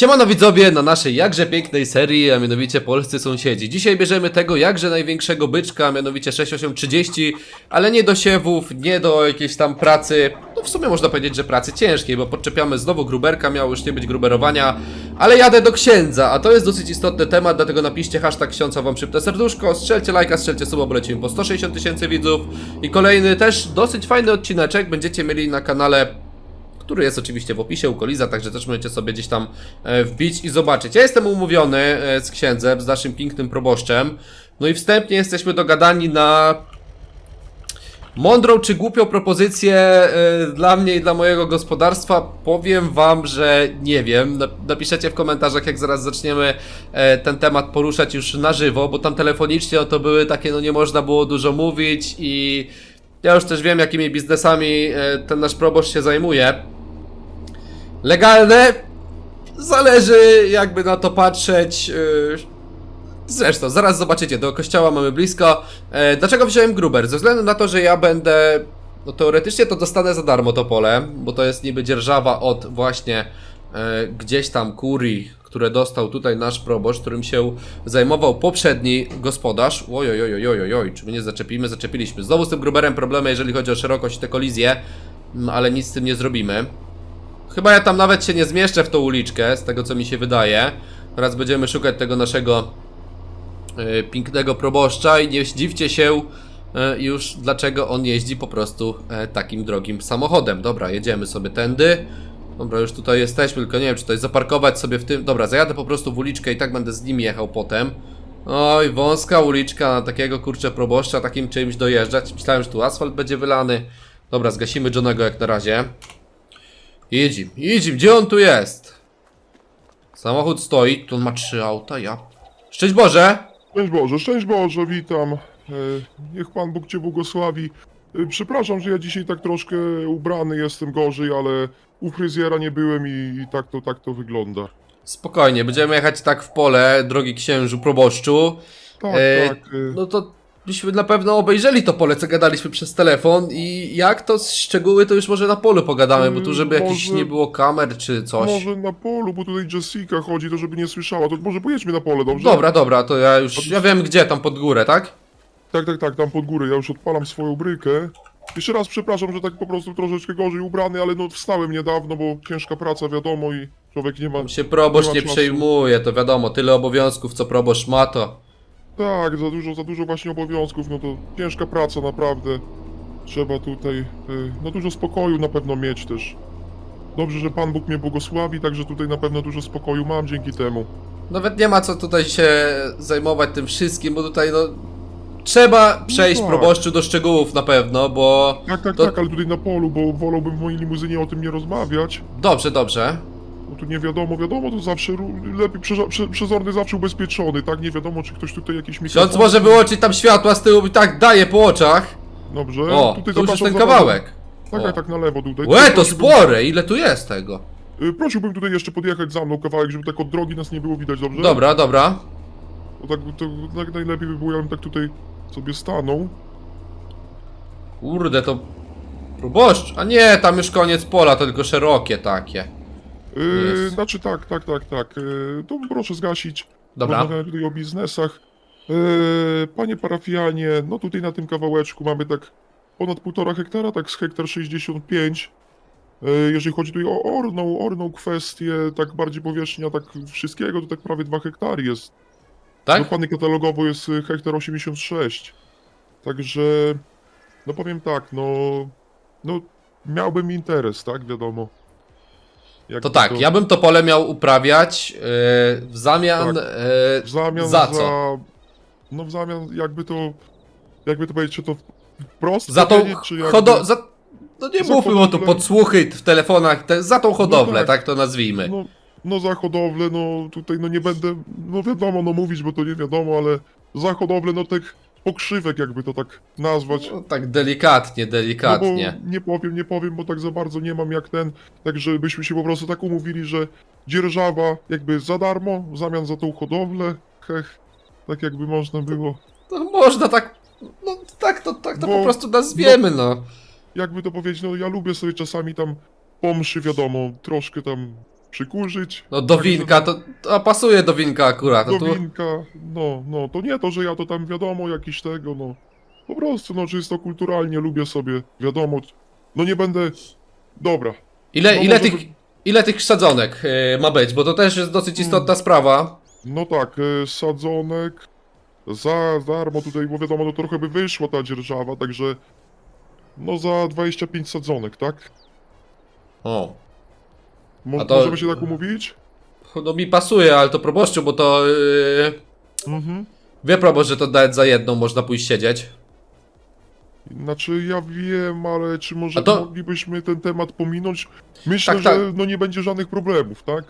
Siemano widzowie na naszej jakże pięknej serii, a mianowicie Polscy Sąsiedzi. Dzisiaj bierzemy tego jakże największego byczka, a mianowicie 6830, ale nie do siewów, nie do jakiejś tam pracy, no w sumie można powiedzieć, że pracy ciężkiej, bo podczepiamy znowu gruberka, miało już nie być gruberowania, ale jadę do księdza, a to jest dosyć istotny temat, dlatego napiszcie hashtag ksiądza wam szybte serduszko, strzelcie lajka, strzelcie suba, bo lecimy po 160 tysięcy widzów i kolejny też dosyć fajny odcineczek będziecie mieli na kanale który jest oczywiście w opisie u Koliza, także też możecie sobie gdzieś tam e, wbić i zobaczyć. Ja jestem umówiony e, z księdzem, z naszym pięknym proboszczem. No i wstępnie jesteśmy dogadani na mądrą czy głupią propozycję e, dla mnie i dla mojego gospodarstwa. Powiem wam, że nie wiem. Na- Napiszecie w komentarzach, jak zaraz zaczniemy ten temat poruszać już na żywo, bo tam telefonicznie to były takie, no nie można było dużo mówić i ja już też wiem, jakimi biznesami ten nasz proboszcz się zajmuje. Legalne? Zależy jakby na to patrzeć. yy, Zresztą, zaraz zobaczycie, do kościoła mamy blisko. E, Dlaczego wziąłem Gruber? Ze względu na to, że ja będę... No teoretycznie to dostanę za darmo to pole, bo to jest niby dzierżawa od właśnie e, gdzieś tam kurii, które dostał tutaj nasz proboszcz, którym się zajmował poprzedni gospodarz. Oj, oj, oj, oj, oj, oj, oj, czy my nie zaczepimy? Zaczepiliśmy. Znowu z tym Gruberem problemy, jeżeli chodzi o szerokość i te kolizje, no, ale nic z tym nie zrobimy. Chyba ja tam nawet się nie zmieszczę w tą uliczkę, z tego co mi się wydaje. Teraz będziemy szukać tego naszego e, pięknego proboszcza i nie zdziwcie się e, już dlaczego on jeździ po prostu e, takim drogim samochodem. Dobra, jedziemy sobie tędy. Dobra, już tutaj jesteśmy, tylko nie wiem czy tutaj zaparkować sobie w tym... Dobra, zajadę po prostu w uliczkę i tak będę z nim jechał potem. Oj, wąska uliczka na takiego kurczę proboszcza, takim czymś dojeżdżać. Myślałem, że tu asfalt będzie wylany. Dobra, zgasimy Johnego jak na razie. Jedzie, jedzie, gdzie on tu jest? Samochód stoi, tu on ma trzy auta, ja. Szczęść Boże! Szczęść Boże, szczęść Boże, witam. E, Niech Pan Bóg Cię błogosławi. E, Przepraszam, że ja dzisiaj tak troszkę ubrany jestem gorzej, ale u fryzjera nie byłem i, i tak, to, tak to wygląda. Spokojnie, będziemy jechać tak w pole, drogi księżu proboszczu. Tak, E, tak. e, No to byśmy na pewno obejrzeli to pole, co gadaliśmy przez telefon i jak to szczegóły, to już może na polu pogadamy, bo tu żeby jakiś Może- nie było kamer czy coś. Może na polu, bo tutaj Jessica chodzi, to żeby nie słyszała. To może pojedźmy na pole, dobrze? Dobra, dobra, to ja już, ja wiem gdzie, tam pod górę, tak? Tak, tak, tak, tam pod górę. Ja już odpalam swoją brykę. Jeszcze raz przepraszam, że tak po prostu troszeczkę gorzej ubrany, ale no wstałem niedawno, bo ciężka praca, wiadomo, i człowiek nie ma... Się proboszcz Nie ma czasu. przejmuje, to wiadomo, tyle obowiązków, co proboszcz ma, to... Tak, za dużo, za dużo właśnie obowiązków, no to ciężka praca naprawdę. Trzeba tutaj, y, no dużo spokoju na pewno mieć też. Dobrze, że Pan Bóg mnie błogosławi, także tutaj na pewno dużo spokoju mam dzięki temu. Nawet nie ma co tutaj się zajmować tym wszystkim, bo tutaj no... Trzeba przejść tak. proboszczu do szczegółów na pewno, bo... Tak, tak, To- tak, ale tutaj na polu, bo wolałbym w mojej limuzynie o tym nie rozmawiać. Dobrze, dobrze. Tu nie wiadomo, wiadomo, to zawsze ró- lepiej przeza- prze, przezorny zawsze ubezpieczony, tak? Nie wiadomo, czy ktoś tutaj jakiś Ksiądz mikrofon... może wyłączyć tam światła z tyłu i tak daje po oczach. Dobrze, O, tutaj tu już jest zapraszam ten za- kawałek. Tak, O. tak, tak, na lewo tutaj. Łe, to Prosiłbym- spore, ile tu jest tego? Y, Prosiłbym tutaj jeszcze podjechać za mną kawałek, żeby tak od drogi nas nie było widać, dobrze? Dobra, dobra. To tak, to tak najlepiej by było, ja bym tak tutaj sobie stanął. Kurde, to... Proboszcz, a nie, tam już koniec pola, to tylko szerokie takie. Yy, Jest. znaczy tak, tak, tak, tak. Yy, to proszę zgasić. Dobra. Rozmawiamy tutaj o biznesach. Yy, panie parafianie, no tutaj na tym kawałeczku mamy tak ponad półtora hektara, tak z hektar 65. Yy, jeżeli chodzi tutaj o orną, orną kwestię, tak bardziej powierzchnia, tak wszystkiego, to tak prawie 2 hektary jest. Tak? Dokładnie katalogowo jest y, hektar 86. Także, no powiem tak, no, no miałbym interes, tak, wiadomo. Jakby To tak, ja bym to pole miał uprawiać yy, w zamian... Tak. Yy, W zamian za co? No w zamian, jakby to, jakby to powiedzieć, czy to wprost za tą powiedzieć, czy jakby... hodo... Za... No nie Za mówmy o tu hodowlę. podsłuchy w telefonach, te, za tą hodowlę, tak. tak to nazwijmy. No, no za hodowlę, no tutaj no nie będę, no wiadomo, no mówić, bo to nie wiadomo, ale za hodowlę, no tych pokrzywek jakby to tak nazwać. No, tak delikatnie, delikatnie. No bo nie powiem, nie powiem, bo tak za bardzo nie mam jak ten, tak żebyśmy się po prostu tak umówili, że dzierżawa jakby za darmo, w zamian za tą hodowlę, hech, tak jakby można było. No można tak... No tak to, tak to Bo- po prostu nazwiemy, no. Jakby to powiedzieć, no ja lubię sobie czasami tam po mszy, wiadomo, troszkę tam przykurzyć. No do Także winka, to, to pasuje do winka akurat. No tu, winka, no, no, to nie to, że ja to tam wiadomo, jakiś tego, no. Po prostu, no, czysto kulturalnie lubię sobie, wiadomo. No nie będę... Dobra. ile, no ile, może tych, ile tych sadzonek e, ma być? Bo to też jest dosyć istotna sprawa. No tak, y, sadzonek za darmo tutaj, bo wiadomo, to trochę by wyszła ta dzierżawa, także no za 25 sadzonek, tak? O. Mo A to- Możemy się tak umówić? No mi pasuje, ale to proboszczu, bo to... Yy, Mhm. wie proboszcz, że to nawet za jedną można pójść siedzieć. Znaczy ja wiem, ale czy może A to- moglibyśmy ten temat pominąć? Myślę, Tak, że tak. no nie będzie żadnych problemów, tak?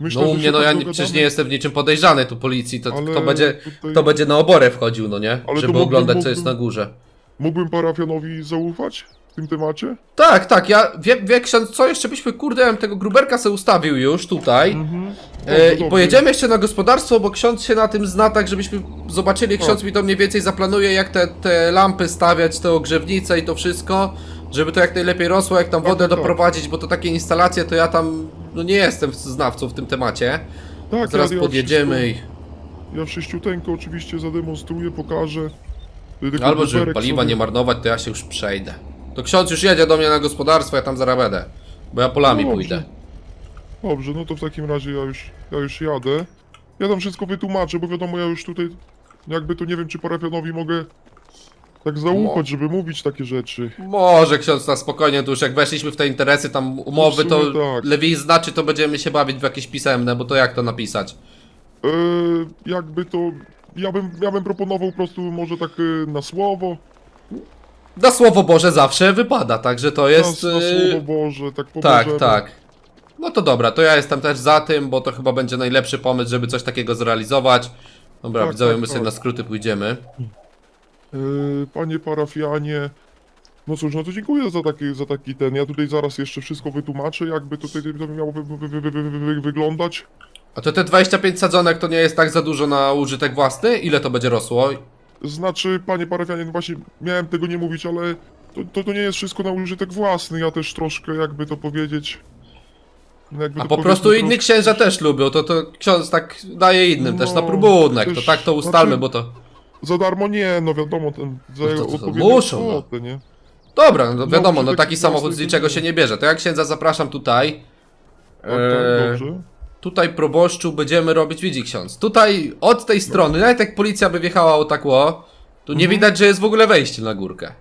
Myślę, No u że mnie, się no tak ja nie, dogadamy, przecież nie jestem w niczym podejrzany tu policji, to ale kto będzie... tutaj Kto będzie na oborę wchodził, no nie? Ale to Żeby mógłbym- oglądać, co jest na mógłbym- górze. Mógłbym parafianowi zaufać tym temacie? Tak, tak, ja wie, wie ksiądz, co jeszcze byśmy, kurde, ja bym tego gruberka se ustawił już tutaj. Mhm. E, I pojedziemy jeszcze na gospodarstwo, bo ksiądz się na tym zna, tak żebyśmy zobaczyli, Tak. ksiądz mi to mniej więcej zaplanuje, jak te, te lampy stawiać, te ogrzewnice i to wszystko, żeby to jak najlepiej rosło, jak tam Tak, wodę tak, tak. doprowadzić, bo to takie instalacje, to ja tam, no nie jestem znawcą w tym temacie. Tak, Zaraz ja, ja podjedziemy i... wszystko- Ja wszyściuteńko oczywiście zademonstruję, pokażę. Tylko Albo żeby paliwa sobie- nie marnować, to ja się już przejdę. To ksiądz już jedzie do mnie na gospodarstwo, ja tam zaraz będę. Bo ja polami No dobrze. pójdę. Dobrze, no to w takim razie ja już, ja już jadę. Ja tam wszystko wytłumaczę, bo wiadomo, ja już tutaj jakby to nie wiem, czy parafianowi mogę tak zaufać, żeby mówić takie rzeczy. Może ksiądz na spokojnie, tu już jak weszliśmy w te interesy, tam umowy, to sumie tak. lepiej znaczy, to będziemy się bawić w jakieś pisemne, bo to jak to napisać? Eee, jakby to... Ja bym, ja bym proponował po prostu może tak e, na słowo, Na słowo Boże zawsze wypada, także to jest... na, na yy, słowo Boże, tak po tak, Bożemu. tak. No to dobra, to ja jestem też za tym, bo to chyba będzie najlepszy pomysł, żeby coś takiego zrealizować. Dobra, Tak, widzowie, tak, my sobie tak. na skróty pójdziemy. Eee, panie parafianie, no cóż, no to dziękuję za taki, za taki ten. Ja tutaj zaraz jeszcze wszystko wytłumaczę, jakby tutaj to miało wy, wy, wy, wy, wy, wy, wy, wyglądać. A to te 25 sadzonek to nie jest tak za dużo na użytek własny? Ile to będzie rosło? Znaczy, panie parafianie, no właśnie miałem tego nie mówić, ale to, to, to nie jest wszystko na użytek własny. Ja też troszkę, jakby to powiedzieć. no Jakby A to po prostu inni troszkę- księża też lubią, to, to ksiądz tak daje innym też na No, próbunek, to też- tak to ustalmy, znaczy- bo to... Za darmo nie, no wiadomo, ten, za No to- to- to odpowiednią muszą, no. kwotę, nie? Dobra, no No, wiadomo, no taki samochód z własny niczego się nie bierze. To ja księdza zapraszam tutaj. Tak, tak, Eee, dobrze. Tutaj proboszczu będziemy robić, widzi ksiądz. Tutaj od tej strony, nawet jak policja by wjechała o tak ło, tu nie Mhm. widać, że jest w ogóle wejście na górkę.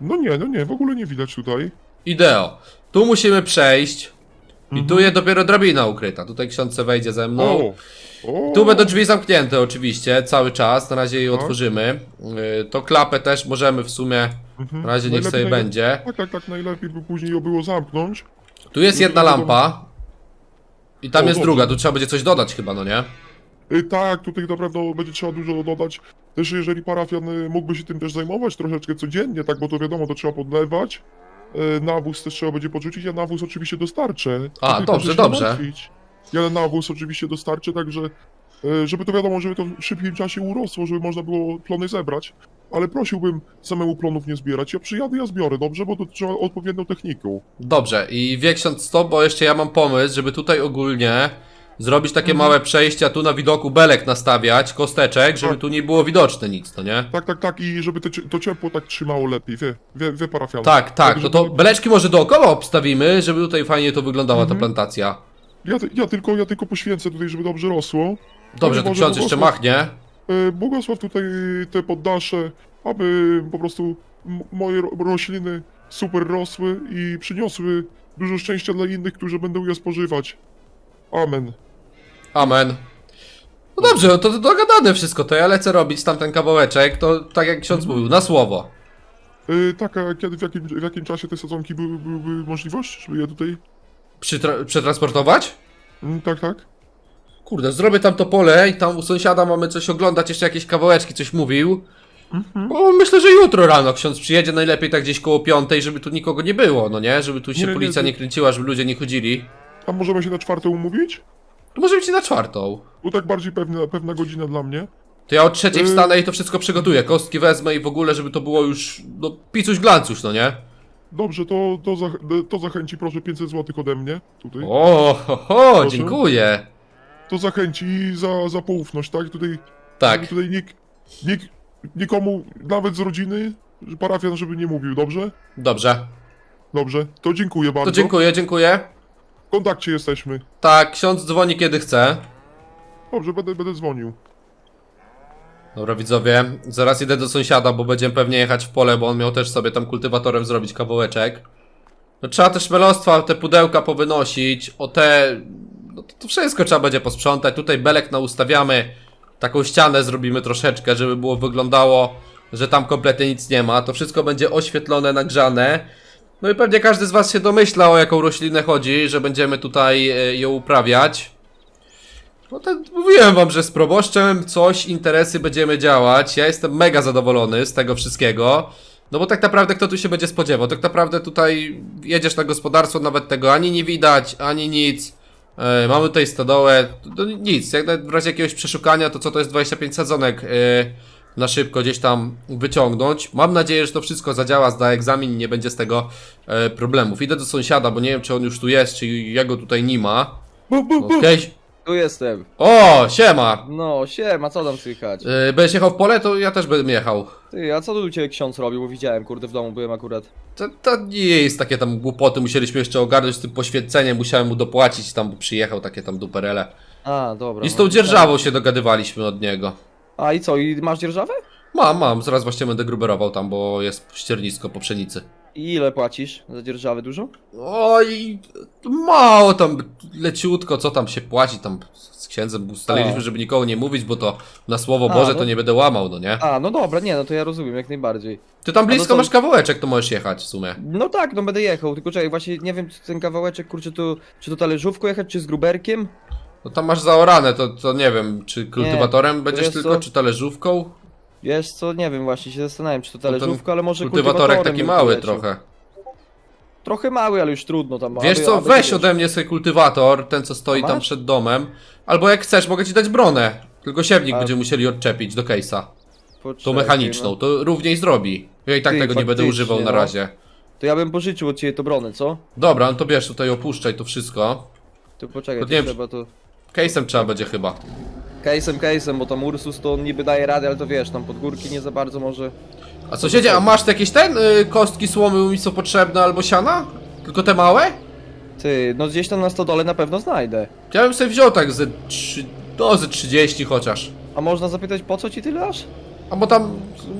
No nie, no nie, w ogóle nie widać tutaj. Ideo. Tu musimy przejść. I Mhm. tu jest dopiero drabina ukryta. Tutaj ksiądz se wejdzie ze mną. O! o Tu będą drzwi zamknięte oczywiście, cały czas, na razie je Tak. otworzymy. Yy, To klapę też możemy w sumie, Mhm. na razie niech Najlepiej sobie będzie. Tak, tak, tak, najlepiej by później ją było zamknąć. Tu jest No jedna lampa. I tam O, jest dobrze. druga, tu trzeba będzie coś dodać chyba, no nie? Y, tak, tutaj naprawdę będzie trzeba dużo dodać. Też jeżeli parafian y, mógłby się tym też zajmować troszeczkę codziennie, tak, bo to wiadomo, to trzeba podlewać. Y, Nawóz też trzeba będzie podrzucić, ja nawóz oczywiście dostarczę. A, Tutaj dobrze, proszę się dobrze. martwić. Ja nawóz oczywiście dostarczę, także y, żeby to wiadomo, żeby to w szybkim czasie urosło, żeby można było plony zebrać. Ale prosiłbym samemu plonów nie zbierać. Ja przyjadę, ja zbiorę, dobrze? Bo to trzeba odpowiednią techniką. Dobrze, i wie ksiądz to, bo jeszcze ja mam pomysł, żeby tutaj ogólnie zrobić takie Mhm. małe przejścia, tu na widoku belek nastawiać, kosteczek, żeby Tak. tu nie było widoczne nic, no nie? Tak, tak, tak i żeby cie- to ciepło tak trzymało lepiej, wie, wie, wie parafian. Tak, tak, no to beleczki może dookoła obstawimy, żeby tutaj fajnie to wyglądała ta Mhm. plantacja. Ja, ty- ja, tylko, ja tylko poświęcę tutaj, żeby dobrze rosło. Dobrze, to Może ksiądz jeszcze machnie. E, Błogosław tutaj te poddasze, aby po prostu moje ro- rośliny super rosły i przyniosły dużo szczęścia dla innych, którzy będą je spożywać. Amen. Amen. No dobrze, no to, to dogadane wszystko, to ja lecę robić tamten kawałeczek, to tak jak ksiądz Mhm. mówił, na słowo. E, tak, a kiedy, w jakim, w jakim czasie te sadzonki były, byłyby możliwość, żeby je tutaj... Przytra- przetransportować? Mm, tak, tak. Kurde, zrobię tam to pole i tam u sąsiada mamy coś oglądać, jeszcze jakieś kawałeczki, coś mówił. Mhm. Bo myślę, że jutro rano ksiądz przyjedzie, najlepiej tak gdzieś koło piątej, żeby tu nikogo nie było, no nie? Żeby tu się Nie, nie, policja to- nie kręciła, żeby ludzie nie chodzili. A możemy się na czwartą umówić? To może być i na czwartą. Bo tak bardziej pewna, pewna godzina dla mnie. To ja o trzeciej Yy. wstanę i to wszystko przygotuję. Kostki wezmę i w ogóle, żeby to było już, no, picuś glancuś, no nie? Dobrze, to, to, zach to zachęci proszę 500 zł ode mnie. Tutaj. O, ho, ho, dziękuję. To zachęci za, za poufność, tak? Tutaj, Tak, tutaj nikt, nikt, nikomu, nawet z rodziny, parafian, żeby nie mówił, dobrze? dobrze. Dobrze, to dziękuję bardzo. To dziękuję, dziękuję. W kontakcie jesteśmy. Tak, ksiądz dzwoni kiedy chce. Dobrze, będę, będę dzwonił. Dobra, widzowie, zaraz idę do sąsiada, bo będziemy pewnie jechać w pole, bo on miał też sobie tam kultywatorem zrobić kawałeczek. No trzeba też szmelostwa, te pudełka powynosić, o te... No to, to wszystko trzeba będzie posprzątać. Tutaj belek naustawiamy, taką ścianę zrobimy troszeczkę, żeby było wyglądało, że tam kompletnie nic nie ma. To wszystko będzie oświetlone, nagrzane. No i pewnie każdy z was się domyśla, o jaką roślinę chodzi, że będziemy tutaj e, ją uprawiać. No to mówiłem wam, że z proboszczem coś, interesy będziemy działać. Ja jestem mega zadowolony z tego wszystkiego. No bo tak naprawdę kto tu się będzie spodziewał? Tak naprawdę tutaj jedziesz na gospodarstwo, nawet tego ani nie widać, ani nic. E, mamy tutaj stodołę, to nic. Jak w razie jakiegoś przeszukania, to co to jest 25 sadzonek e, na szybko gdzieś tam wyciągnąć. Mam nadzieję, że to wszystko zadziała, zda egzamin i nie będzie z tego e, problemów. Idę do sąsiada, bo nie wiem czy on już tu jest, czy jego tutaj nie ma. Okej. Tu jestem. O, siema! No, siema, co tam słychać? Yy, będziesz jechał w pole, to ja też bym jechał. Ty, a co tu u ciebie ksiądz robił? Bo widziałem, kurde, w domu byłem akurat. To, to nie jest takie tam głupoty, musieliśmy jeszcze ogarnąć z tym poświęceniem, musiałem mu dopłacić tam, bo przyjechał, takie tam duperele. A, dobra. I z no tą dzierżawą się dogadywaliśmy od niego. A i co, i masz dzierżawę? Mam, mam, zaraz właśnie będę gruberował tam, bo jest ściernisko po pszenicy. I ile płacisz za dzierżawę? Dużo? Oj, mało tam, leciutko, co tam się płaci, tam z księdzem ustaliliśmy, żeby nikogo nie mówić, bo to na słowo A, Boże no. to nie będę łamał, no nie? A, no dobra, nie, no to ja rozumiem, jak najbardziej. Ty tam to blisko są- masz kawałeczek, to możesz jechać w sumie. No tak, no będę jechał, tylko czekaj, właśnie nie wiem, czy ten kawałeczek, kurczę, tu, czy to talerzówką jechać, czy z gruberkiem? No tam masz zaorane, to, to nie wiem, czy kultywatorem będziesz wiesz tylko, co? czy talerzówką? Wiesz co, nie wiem, właśnie się zastanawiam, czy to No talerzówka, ale może Kultywatorek kultywatorem taki bym mały trochę. Trochę mały, ale już trudno tam. Wiesz aby- co, aby, weź wiesz. ode mnie sobie kultywator, ten co stoi A tam masz? przed domem. Albo jak chcesz, mogę ci dać bronę. Tylko siewnik A- będziemy musieli odczepić do case'a. Tą Poczekaj, mechaniczną, no. to równiej zrobi. Ja i tak Ty, tego nie będę faktycznie, używał na no. razie. To ja bym pożyczył od ciebie to bronę, co? Dobra, no to bierz tutaj, opuszczaj to wszystko. To poczekaj, To to nie trzeba to... Case'em trzeba będzie chyba. Case'em, case'em, bo tam Ursus to on niby daje radę, ale to wiesz, tam pod górki nie za bardzo może... A co się dzieje? A masz jakieś ten, y, kostki słomy mi są potrzebne albo siana? Tylko te małe? Ty, no gdzieś tam na stodole na pewno znajdę. Ja bym sobie wziął tak ze 3, no ze 30 chociaż. A można zapytać, po co ci tyle aż? A bo tam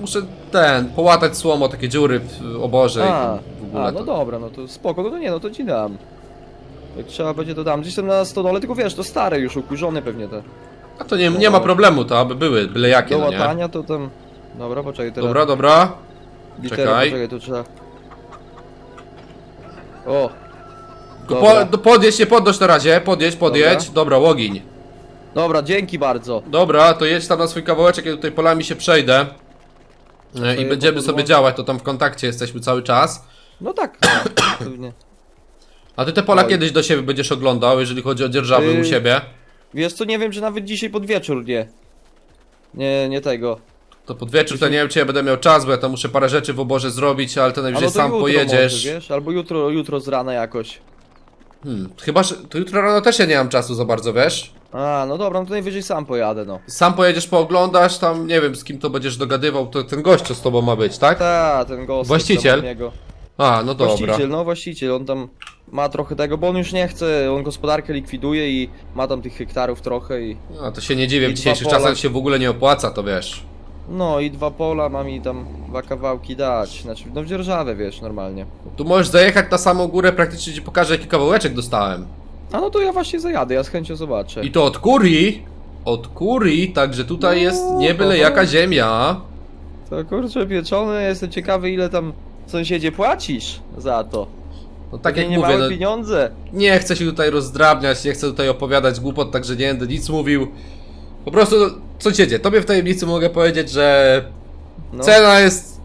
muszę ten, połatać słomo, takie dziury w oborze A, i w ogóle a, no to. dobra, no to spoko, no to nie, no to ci dam. Jak trzeba będzie to dam. Gdzieś tam na stodole, tylko wiesz, to stare już, ukurzone pewnie te. A to nie, nie ma problemu, to aby były, byle jakie, Do no nie? łatania to tam... Dobra, poczekaj, teraz Dobra, dobra. litery, czekaj. poczekaj, to trzeba... O! Tylko Dobra. po, do- podjedź, nie podnoś na razie, podjedź, podjedź. Dobra, Dobra. łogiń. Dobra, dzięki bardzo. Dobra, to jedź tam na swój kawałeczek, ja tutaj polami się przejdę. E, I sobie będziemy sobie działać, to tam w kontakcie jesteśmy cały czas. No tak, no, pewnie. A ty te pola Oj. kiedyś do siebie będziesz oglądał, jeżeli chodzi o dzierżawy Yy, u siebie. Wiesz co, nie wiem, czy nawet dzisiaj pod wieczór nie. Nie, nie tego. To pod wieczór to nie wiem, czy ja będę miał czas, bo ja tam muszę parę rzeczy w oborze zrobić, ale to najwyżej no to sam jutro pojedziesz. Może, wiesz? Albo jutro, jutro z rana jakoś. Hmm, chyba, że to jutro rano też ja nie mam czasu za bardzo, wiesz? A, no dobra, no to najwyżej sam pojadę, no. Sam pojedziesz, pooglądasz, tam nie wiem z kim to będziesz dogadywał, to ten gość co z tobą ma być, tak? Ta, ten gość. Właściciel? A, no dobra. Właściciel, no właściciel, on tam ma trochę tego, bo on już nie chce, on gospodarkę likwiduje i ma tam tych hektarów trochę i... A to się nie dziwię, I w dzisiejszych pola. czasach się w ogóle nie opłaca, to wiesz. No i dwa pola ma mi tam dwa kawałki dać, znaczy no w dzierżawę, wiesz, normalnie. Tu możesz zajechać na samą górę, praktycznie ci pokażę jaki kawałeczek dostałem. A no to ja właśnie zajadę, ja z chęcią zobaczę. I to od kurii. Od kurii, także tutaj No, jest nie byle jaka ziemia. To kurczę pieczone, jestem ciekawy ile tam sąsiedzie płacisz za to. No tak Pewnie jak nie mówię, małe no, pieniądze. nie chcę się tutaj rozdrabniać, nie chcę tutaj opowiadać głupot, także nie będę nic mówił. Po prostu, no, sąsiedzie, tobie w tajemnicy mogę powiedzieć, że No. cena jest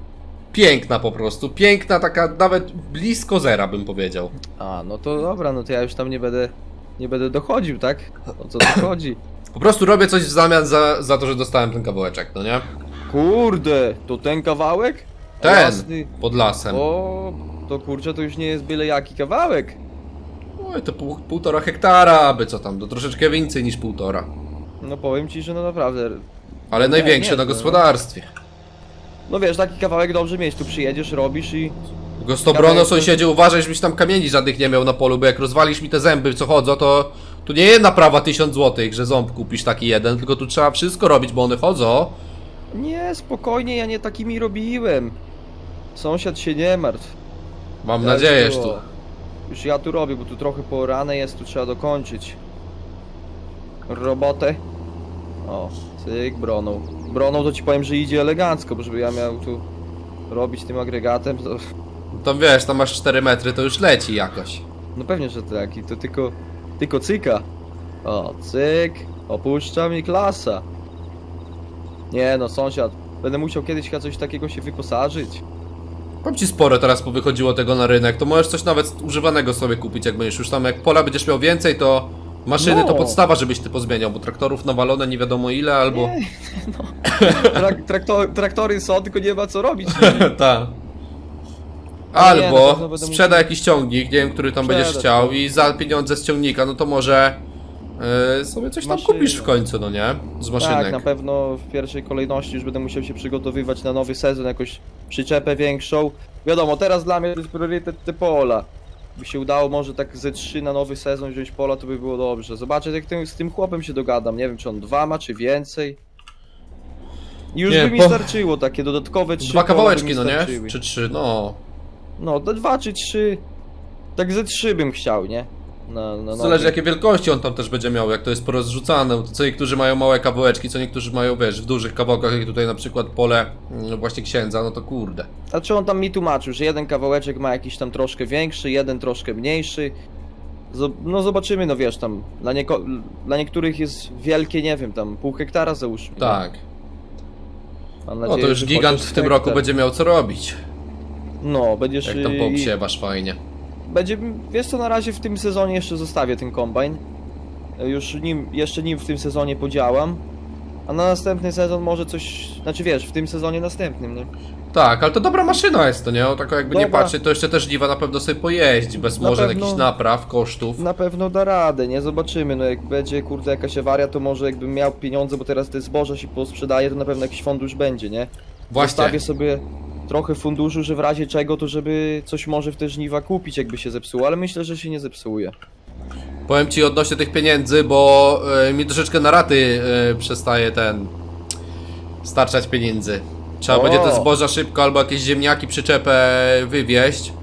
piękna po prostu. Piękna, taka nawet blisko zera bym powiedział. A, no to dobra, no to ja już tam nie będę, nie będę dochodził, tak? O co tu chodzi? Po prostu robię coś w zamian za, za to, że dostałem ten kawałeczek, no nie? Kurde, to ten kawałek? Ten, Jasny. pod lasem. O, to kurczę, to już nie jest byle jaki kawałek. Oj, to pół, półtora hektara, aby co tam, to troszeczkę więcej niż półtora. No powiem ci, że no naprawdę. Ale największe nie, na to- gospodarstwie. No wiesz, taki kawałek dobrze mieć, tu przyjedziesz, robisz i... Gostobrono Kawałek- sąsiedzie, uważaj, żebyś tam kamieni żadnych nie miał na polu, bo jak rozwalisz mi te zęby, co chodzą, to tu nie jedna prawa 1000 złotych, że ząb kupisz taki jeden, tylko tu trzeba wszystko robić, bo one chodzą. Nie, spokojnie, ja nie takimi robiłem. Sąsiad się nie martw. Mam nadzieję, że tu- tu. Już ja tu robię, bo tu trochę porane jest, tu trzeba dokończyć. Robotę. O, cyk, broną. Broną to ci powiem, że idzie elegancko, bo żeby ja miał tu robić tym agregatem, to... Tam wiesz, tam masz 4 metry, to już leci jakoś. No pewnie, że tak, i to tylko... Tylko cyka. O, cyk, opuszczam i klasa. Nie no, sąsiad, będę musiał kiedyś chyba coś takiego się wyposażyć. Powiem ci sporo teraz powychodziło tego na rynek, to możesz coś nawet używanego sobie kupić, jak będziesz już tam, jak pola będziesz miał więcej, to maszyny to No. podstawa, żebyś ty pozmieniał, bo traktorów nawalone nie wiadomo ile, albo... Nie, no. Trak, traktor, traktory są, tylko nie ma co robić. Ta. Ale nie, na Albo będę sprzeda jakiś ciągnik, nie wiem, który tam będziesz chciał no. i za pieniądze z ciągnika, no to może yy, sobie coś tam Maszyny. kupisz w końcu, no nie? Z maszynek. Tak, na pewno w pierwszej kolejności już będę musiał się przygotowywać na nowy sezon, jakoś przyczepę większą. Wiadomo, teraz dla mnie to jest priorytet te pola. By się udało może tak ze trzy na nowy sezon wziąć pola, to by było dobrze. Zobaczę jak tym, z tym chłopem się dogadam. Nie wiem, czy on dwa ma, czy więcej. I Już Nie, by mi bo- starczyło, takie dodatkowe trzy Dwa pola by kawałeczki, no nie? starczyły. Czy trzy, no. No, te dwa czy trzy. Tak ze trzy bym chciał, nie? Na, na Zależy jakie wielkości on tam też będzie miał, jak to jest porozrzucane. Co niektórzy mają małe kawałeczki, co niektórzy mają, wiesz, w dużych kawałkach, jak tutaj na przykład pole mm, właśnie księdza, no to kurde. A czy on tam mi tłumaczył, że jeden kawałeczek ma jakiś tam troszkę większy, jeden troszkę mniejszy. Zo- No zobaczymy, no wiesz, tam dla, nieko- dla niektórych jest wielkie, nie wiem, tam pół hektara załóżmy. nie? Tak. Mam No nadzieję, to już że gigant chociaż w tym hektar. roku będzie miał co robić. No, będziesz... Jak tam y, poobsiewasz fajnie. Będzie, wiesz co, na razie w tym sezonie jeszcze zostawię ten kombajn. Już nim, jeszcze nim w tym sezonie podziałam. A na następny sezon może coś, znaczy wiesz, w tym sezonie następnym, nie? Tak, ale to dobra maszyna jest, to nie? O, tak jakby nie Dobra. patrzeć, to jeszcze też Diwa na pewno sobie pojeździ, bez Na może pewno. jakichś napraw, kosztów. Na pewno da radę, nie? Zobaczymy, no jak będzie, kurde, jakaś awaria, to może jakbym miał pieniądze, bo teraz te zboże się posprzedaje, to na pewno jakiś fundusz będzie, nie? Właśnie. Zostawię sobie trochę funduszu, że w razie czego, to żeby coś może w te żniwa kupić, jakby się zepsuło, ale myślę, że się nie zepsuje. Powiem ci odnośnie tych pieniędzy, bo e, mi troszeczkę na raty e, przestaje ten starczać pieniędzy. Trzeba O. będzie te zboża szybko albo jakieś ziemniaki przyczepę wywieźć,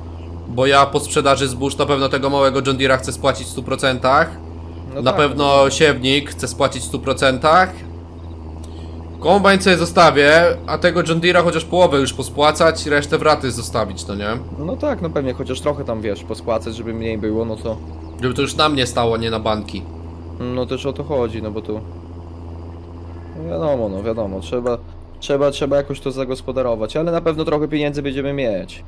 bo ja po sprzedaży zbóż na pewno tego małego John Deere'a chcę spłacić w 100%. No na tak, pewno siewnik chcę spłacić w 100%. Kombajn sobie zostawię, a tego John Deere'a chociaż połowę już pospłacać, resztę w raty zostawić, to nie? No tak, no pewnie, chociaż trochę tam, wiesz, pospłacać, żeby mniej było, no to... Żeby to już na mnie stało, nie na banki. No też o to chodzi, no bo tu... No wiadomo, no wiadomo, trzeba... Trzeba, trzeba jakoś to zagospodarować, ale na pewno trochę pieniędzy będziemy mieć.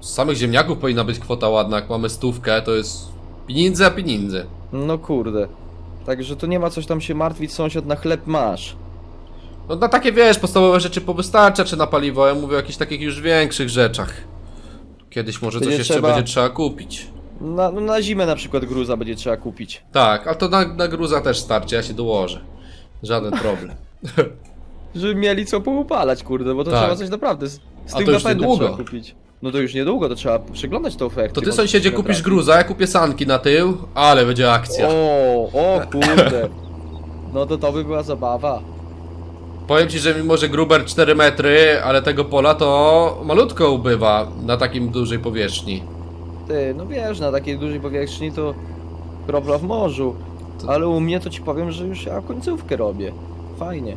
Z samych ziemniaków powinna być kwota ładna, jak mamy stówkę, to jest pieniądze a pieniądze. No kurde. Także to nie ma coś tam się martwić, sąsiad na chleb masz. No na takie wiesz, podstawowe rzeczy powystarcza, czy na paliwo, ja mówię o jakichś takich już większych rzeczach. Kiedyś może coś Będzie jeszcze trzeba- będzie trzeba kupić. Na, no na zimę na przykład gruza będzie trzeba kupić. Tak, ale to na, na gruza też starczy, ja się dołożę. Żaden problem. Żeby mieli co poupalać, kurde, bo to Tak. trzeba coś naprawdę z, z A tym to już napędem niedługo. trzeba kupić. No to już niedługo, to trzeba przeglądać te oferty. To ty sąsiedzie kupisz gruza, ja kupię sanki na tył, ale będzie akcja. O, o kurde. No to to by była zabawa. Powiem ci, że mimo, że gruber 4 metry, ale tego pola to malutko ubywa na takim dużej powierzchni. Ty, no wiesz, na takiej dużej powierzchni to kropla w morzu. To- Ale u mnie to ci powiem, że już ja końcówkę robię. Fajnie.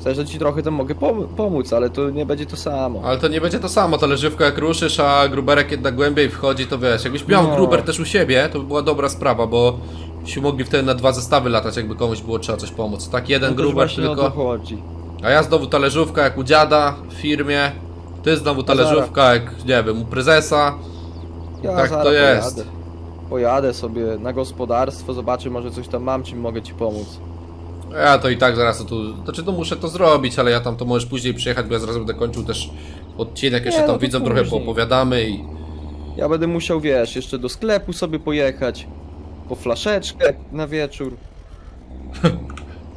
Sensie, że ci trochę tam mogę pom- pomóc, ale to nie będzie to samo. Ale to nie będzie to samo, talerzywka jak ruszysz, a gruberek jednak głębiej wchodzi, to wiesz, jakbyś miał No. gruber też u siebie, to by była dobra sprawa, bo byśmy mogli wtedy na dwa zestawy latać, jakby komuś było trzeba coś pomóc. Tak jeden no gruber tylko, chodzi. a ja znowu talerzówka jak u dziada w firmie, ty znowu talerzówka jak, nie wiem, u prezesa. Ja Tak to jest. Pojadę. pojadę sobie na gospodarstwo, zobaczę, może coś tam mam, czym mogę ci pomóc. Ja to i tak zaraz to tu, znaczy to muszę to zrobić, ale ja tam to możesz później przyjechać, bo ja zaraz będę kończył też odcinek, jeszcze Nie, no tam widzom trochę później. poopowiadamy i Ja będę musiał, wiesz, jeszcze do sklepu sobie pojechać. Po flaszeczkę na wieczór.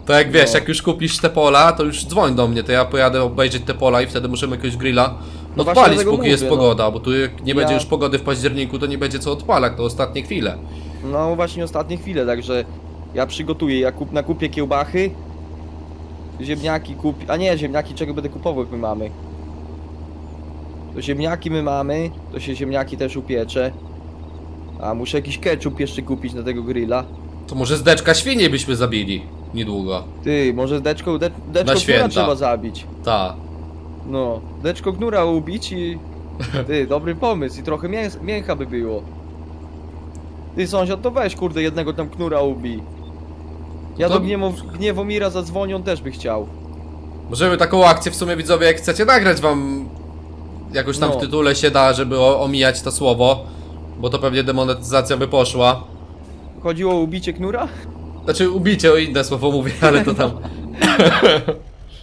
To jak wiesz, No. jak już kupisz te pola, to już dzwoń do mnie, to ja pojadę obejrzeć te pola i wtedy możemy jakiegoś grilla No właśnie odpalić, dlatego póki jest mówię, no. pogoda, bo tu jak nie będzie Ja- już pogody w październiku, to nie będzie co odpalać, to ostatnie chwile. No właśnie ostatnie chwile, także ja przygotuję, ja kup, nakupię kiełbachy, ziemniaki kupi... A nie, ziemniaki czego będę kupował, jak my mamy. To ziemniaki my mamy, to się ziemniaki też upiecze. A muszę jakiś ketchup jeszcze kupić na tego grilla. To może z deczka świnie byśmy zabili niedługo. Ty, może deczką, de, deczko Na święta. trzeba zabić. Ta. No, deczko knura ubić i... Ty, dobry pomysł i trochę mięs, mięcha by było. Ty sąsiad, to weź kurde jednego tam knura ubij. Ja To- do gniewo, Gniewomira zadzwonię, on też by chciał. Możemy taką akcję w sumie widzowie, jak chcecie nagrać wam jakoś tam No. w tytule się da, żeby o, omijać to słowo, bo to pewnie demonetyzacja by poszła. Chodziło o ubicie knura? Znaczy ubicie o inne słowo mówię, ale to tam.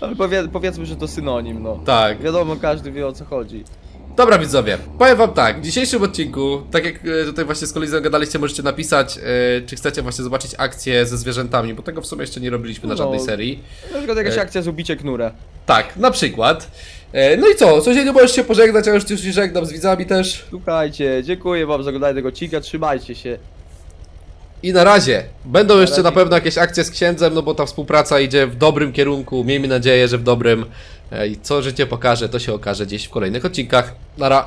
Ale powie, powiedzmy, że to synonim, no. Tak. Wiadomo, każdy wie o co chodzi. Dobra widzowie, powiem wam tak, w dzisiejszym odcinku, tak jak e, tutaj właśnie z kolei gadaliście, możecie napisać, e, czy chcecie właśnie zobaczyć akcję ze zwierzętami, bo tego w sumie jeszcze nie robiliśmy na No. żadnej serii. Na przykład jakaś E. akcja z ubicie knura. Tak, na przykład. E, no i co, sąsiedzie możesz się pożegnać, a już już się żegnam z widzami też. Słuchajcie, dziękuję wam za oglądanie tego odcinka, trzymajcie się. I na razie. Będą jeszcze razie. na pewno jakieś akcje z księdzem, no bo ta współpraca idzie w dobrym kierunku. Miejmy nadzieję, że w dobrym. E, I co życie pokaże, to się okaże gdzieś w kolejnych odcinkach. Nara.